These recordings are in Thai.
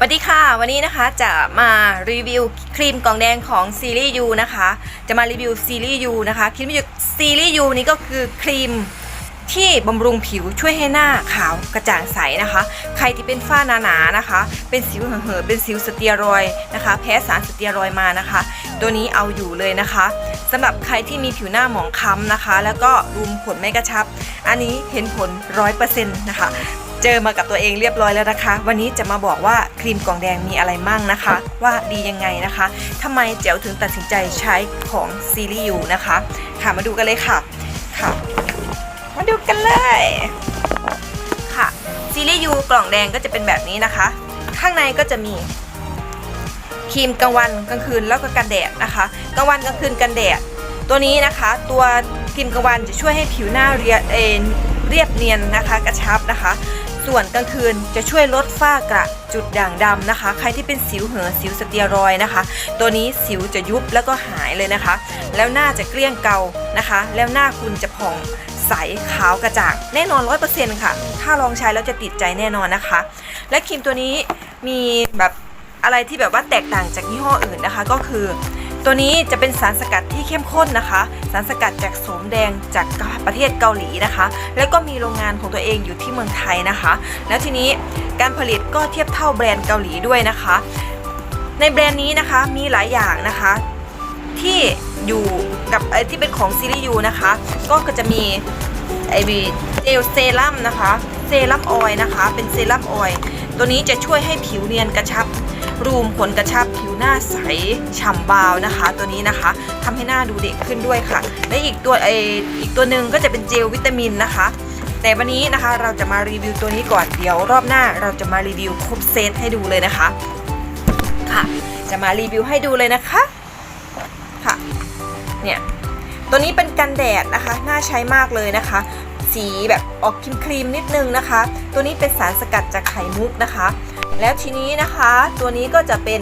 สวัสดีค่ะ วันนี้นะคะจะมารีวิวครีมกล่องแดงของซีรีส์ยูนะคะ จะมารีวิวซีรีส์ยูนะคะครีมซีรีส์ยูนี้ก็คือครีมที่บำรุงผิวช่วยให้หน้าขาวกระจ่างใสนะคะ ใครที่เป็นฝ้าหนาๆนนะคะ เป็นสิวเห่อเป็นสิวสเตียรอยนะคะ แพ้สารสเตียรอยมานะคะ ตัวนี้เอาอยู่เลยนะคะสำหรับใครที่มีผิวหน้าหมองคล้ำนะคะ แล้วก็รูมขนไม่กระชับ อันนี้เห็นผลร้อยเปอร์เซ็นต์นะคะ เจอมากับตัวเองเรียบร้อยแล้วนะคะ วันนี้จะมาบอกว่าครีมกล่องแดงมีอะไรมั่งนะคะ ว่าดียังไงนะคะทำไมเจ๋วถึงตัดสินใจใช้ของซีรีส์ยูนะคะ ค่ะมาดูกันเลยค่ะค่ะ มาดูกันเลยค่ะซีรีส์ยูกล่องแดงก็จะเป็นแบบนี้นะคะ ข้างในก็จะมีครีมกลางวันกลางคืนแล้วก็กันแดดนะคะกลางวันกลางคืนกันแดด ตัวนี้นะคะ ตัวครีมกลางวันจะช่วยให้ผิวหน้าเรียเออเรียบเนียนนะคะ กระชับนะคะ ส่วนกลางคืนจะช่วยลดฝ้ากระจุดด่างดำนะคะ ใครที่เป็นสิวเหือสิวสเตียรอยนะคะ ตัวนี้สิวจะยุบแล้วก็หายเลยนะคะ แล้วหน้าจะเกลี้ยงเกานะคะ แล้วหน้าคุณจะผ่องใสขาวกระจ่างแน่นอน 100%ค่ะ ถ้าลองใช้แล้วจะติดใจแน่นอนนะคะ และครีมตัวนี้มีแบบอะไรที่แบบว่าแตกต่างจากยี่ห้ออื่นนะคะ ก็คือ ตัวนี้จะเป็นสารสกัดที่เข้มข้นนะคะ สารสกัดจากโสมแดงจากประเทศเกาหลีนะคะ แล้วก็มีโรงงานของตัวเองอยู่ที่เมืองไทยนะคะ แล้วทีนี้การผลิตก็เทียบเท่าแบรนด์เกาหลีด้วยนะคะ ในแบรนด์นี้นะคะมีหลายอย่างนะคะที่อยู่กับไอที่เป็นของซีรีส์ยูนะคะ ก็จะมีไอบีเจลเซรั่มนะคะ เซรั่มออยนะคะ เป็นเซรั่มออย ตัวนี้จะช่วยให้ผิวเนียนกระชับ รูมขนกระชับผิวหน้าใสฉ่ำบาวนะคะ ตัวนี้นะคะทำให้หน้าดูเด็กขึ้นด้วยค่ะ และอีกตัวไออีกตัวหนึ่งก็จะเป็นเจลวิตามินนะคะ แต่วันนี้นะคะเราจะมารีวิวตัวนี้ก่อนเดี๋ยวรอบหน้าเราจะมารีวิวครบเซตให้ดูเลยนะคะค่ะ จะมารีวิวให้ดูเลยนะคะค่ะเนี่ยตัวนี้เป็นกันแดดนะคะน่าใช้มากเลยนะคะ สีแบบออกครีมครีมๆนิดนึงนะคะ ตัวนี้เป็นสารสกัดจากไข่มุกนะคะ แล้วทีนี้นะคะตัวนี้ก็จะเป็น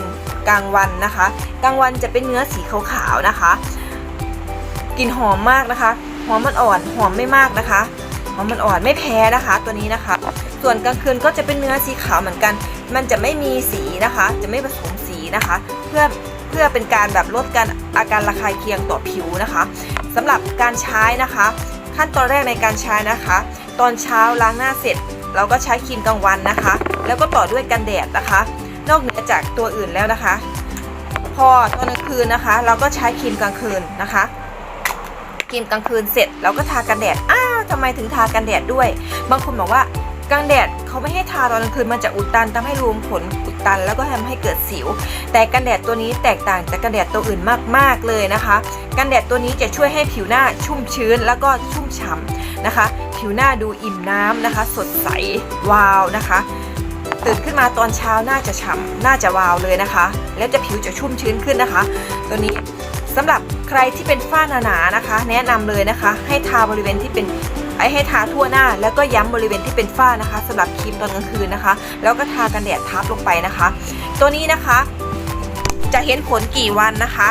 กลางวันนะคะกลางวันจะเป็นเนื้อสีขาวๆนะคะกลิ่นหอมมากนะคะหอมมันอ่อนหอมไม่มากนะคะหอมมันอ่อนไม่แพ้นะคะ ตัวนี้นะคะ ส่วนกลางคืนก็จะเป็นเนื้อสีขาวเหมือนกัน มันจะไม่มีสีนะคะ จะไม่ผสมสีนะคะ เพื่อเพื่อเป็นการแบบลดการอาการระคายเคืองต่อผิวนะคะสำหรับการใช้นะคะ ขั้นตอนแรกในการใช้นะคะ ตอนเช้าล้างหน้าเสร็จ เราก็ใช้ครีมกลางวันนะคะ แล้วก็ต่อด้วยกันแดดนะคะ นอกเหนือจากตัวอื่นแล้วนะคะ พอตอนกลางคืนนะคะ เราก็ใช้ครีมกลางคืนนะคะครีมกลางคืนเสร็จเราก็ทากันแดดอ้าวทำไมถึงทากันแดดด้วย บางคนบอกว่ากันแดดเขาไม่ให้ทาตอนกลางคืนมันจะอุดตันทำให้รูมขนอุดตัน แล้วก็ทำให้เกิดสิว แต่กันแดดตัวนี้แตกต่างจากกันแดดตัวอื่นมากๆเลยนะคะ กันแดดตัวนี้จะช่วยให้ผิวหน้าชุ่มชื้นแล้วก็ชุ่มฉ่ำ นะคะ ผิวหน้าดูอิ่มน้ำนะคะ สดใสวาวนะคะ ตื่นขึ้นมาตอนเช้าน่าจะฉ่ำน่าจะวาวเลยนะคะ แล้วจะผิวจะชุ่มชื้นขึ้นนะคะ ตัวนี้สำหรับใครที่เป็นฝ้าหนาๆนะคะ แนะนำเลยนะคะ ให้ทาบริเวณที่เป็นไอให้ทาทั่วหน้าแล้วก็ย้ำบริเวณที่เป็นฝ้านะคะสำหรับครีมตอนกลางคืนนะคะ แล้วก็ทากันแดดทับลงไปนะคะ ตัวนี้นะคะจะเห็นผลกี่วันนะคะ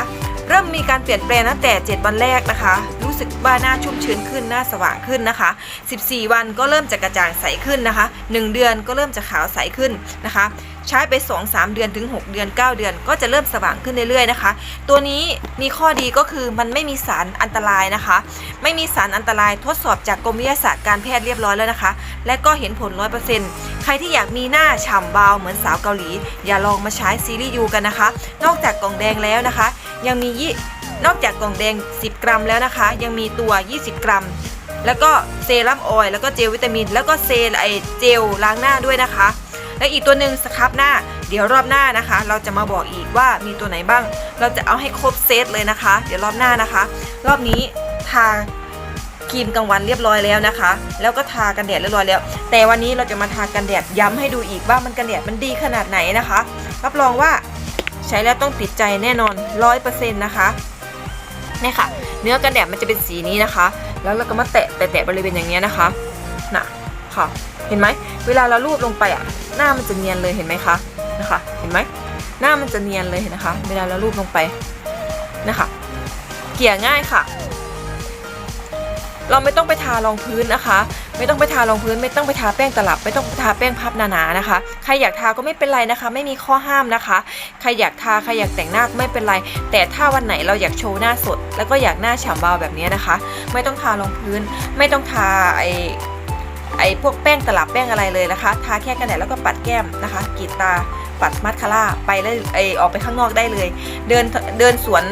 เริ่มมีการเปลี่ยนแปลงตั้งแต่ 7 วันแรกนะคะ รู้สึกว่าหน้าชุ่มชื้นขึ้นหน้าสว่างขึ้นนะคะ 14 วันก็เริ่มจะกระจ่างใสขึ้นนะคะ 1 เดือนก็เริ่มจะขาวใสขึ้นนะคะ ใช้ไป 2-3 เดือนถึง 6 เดือน 9 เดือน ก็จะเริ่มสว่างขึ้นเรื่อยๆนะคะ ตัวนี้มีข้อดีก็คือมันไม่มีสารอันตรายนะคะ ไม่มีสารอันตรายทดสอบจากกรมวิทยาศาสตร์การแพทย์เรียบร้อยแล้วนะคะ และก็เห็นผล 100%ใครที่อยากมีหน้าฉ่ำเบาเหมือนสาวเกาหลี อย่าลองมาใช้ซีรีส์ยูกันนะคะ นอกจากกล่องแดงแล้วนะคะ ยังมียี่ นอกจากกล่องแดง 10 กรัมแล้วนะคะ ยังมีตัว 20 กรัม แล้วก็เซรั่มออยล์แล้วก็เจลวิตามิน แล้วก็เซลไอเจลล้างหน้าด้วยนะคะ และอีกตัวหนึ่งสครับหน้า เดี๋ยวรอบหน้านะคะ เราจะมาบอกอีกว่ามีตัวไหนบ้าง เราจะเอาให้ครบเซตเลยนะคะ เดี๋ยวรอบหน้านะคะ รอบนี้ทาครีมกลางวันเรียบร้อยแล้วนะคะ แล้วก็ทากันแดดเรียบร้อยแล้ว แต่วันนี้เราจะมาทากันแดดย้ำให้ดูอีกว่ามันกันแดดมันดีขนาดไหนนะคะ รับรองว่าใช้แล้วต้องติดใจแน่นอนร้อยเปอร์เซ็นต์นะคะ เนี่ยค่ะ เนื้อกันแดดมันจะเป็นสีนี้นะคะ แล้วเราก็มาแตะแตะบริเวณอย่างเงี้ยนะคะน่ะค่ะเห็นไหมเวลาเราลูบลงไปอะหน้ามันจะเนียนเลยเห็นไหมคะนะคะ เห็นไหมหน้ามันจะเนียนเลยเห็นนะคะ เวลาเราลูบลงไปนะคะ เกี่ยง่ายค่ะ เราไม่ต้องไปทารองพื้นนะคะ ไม่ต้องไปทารองพื้น ไม่ต้องไปทาแป้งตลับ ไม่ต้องทาแป้งพับหนาๆนะคะ ใครอยากทาก็ไม่เป็นไรนะคะ ไม่มีข้อห้ามนะคะ ใครอยากทาใครอยากแต่งหน้าไม่เป็นไร แต่ถ้าวันไหนเราอยากโชว์หน้าสด แล้วก็อยากหน้าฉ่ำวาแบบนี้นะคะ ไม่ต้องทารองพื้น ไม่ต้องทาไอไอพวกแป้งตลับแป้งอะไรเลยนะคะ ทาแค่กันแดดแล้วก็ปัดแก้มนะคะกรีดตาปัดมัสคาร่าไปเลยไอออกไปข้างนอกได้เลย เดินเดินสวน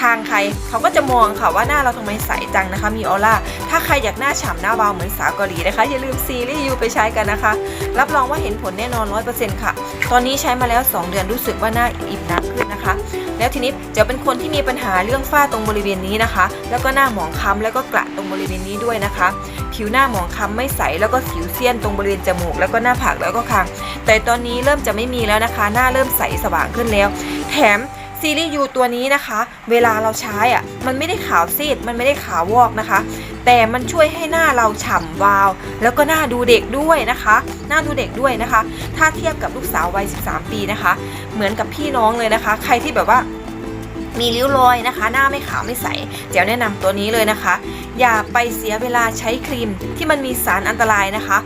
ทางใคร เขาก็จะมองค่ะว่าหน้าเราทำไมใสจังนะคะ มีออร่า ถ้าใครอยากหน้าฉ่ำหน้าวาเหมือนสาวเกาหลีนะคะ อย่าลืมซีรีส์ยูไปใช้กันนะคะ รับรองว่าเห็นผลแน่นอน 100%ค่ะ ตอนนี้ใช้มาแล้ว 2 เดือนรู้สึกว่าหน้าอิ่มน้ำขึ้นนะคะ แล้วทีนี้จะเป็นคนที่มีปัญหาเรื่องฝ้าตรงบริเวณนี้นะคะ แล้วก็หน้าหมองคล้ำแล้วก็กระตรงบริเวณนี้ด้วยนะคะ ผิวหน้าหมองคล้ำไม่ใสแล้วก็สิวเซียนตรงบริเวณจมูก แล้วก็หน้าผากแล้วก็คาง แต่ตอนนี้เริ่มจะไม่มีแล้วนะคะ หน้าเริ่มใสสว่างขึ้นแล้ว แถม ซีรีส์ยูตัวนี้นะคะ เวลาเราใช้อะมันไม่ได้ขาวซีดมันไม่ได้ขาววอกนะคะ แต่มันช่วยให้หน้าเราฉ่ำวาว แล้วก็หน้าดูเด็กด้วยนะคะ หน้าดูเด็กด้วยนะคะ ถ้าเทียบกับลูกสาววัย 13 ปีนะคะ เหมือนกับพี่น้องเลยนะคะ ใครที่แบบว่ามีริ้วรอยนะคะ หน้าไม่ขาวไม่ใสเดี๋ยวแนะนำตัวนี้เลยนะคะ อย่าไปเสียเวลาใช้ครีมที่มันมีสารอันตรายนะคะ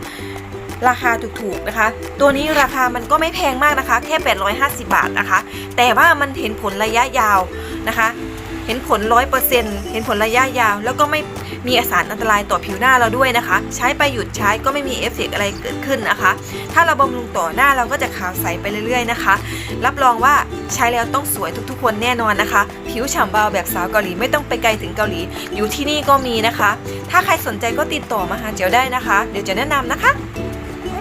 ราคาถูกๆนะคะ ตัวนี้ราคามันก็ไม่แพงมากนะคะ แค่ 850 บาทนะคะ แต่ว่ามันเห็นผลระยะยาวนะคะ เห็นผล 100%เห็นผลระยะยาว แล้วก็ไม่มีสารอันตรายต่อผิวหน้าเราด้วยนะคะ ใช้ไปหยุดใช้ก็ไม่มีเอฟเฟกต์อะไรเกิดขึ้นนะคะ ถ้าเราบำรุงต่อหน้าเราก็จะขาวใสไปเรื่อยๆนะคะ รับรองว่าใช้แล้วต้องสวยทุกๆ คนแน่นอนนะคะ ผิวฉ่ำเบาแบบสาวเกาหลีไม่ต้องไปไกลถึงเกาหลี อยู่ที่นี่ก็มีนะคะ ถ้าใครสนใจก็ติดต่อมาหาเจียวได้นะคะ เดี๋ยวจะแนะนำนะคะ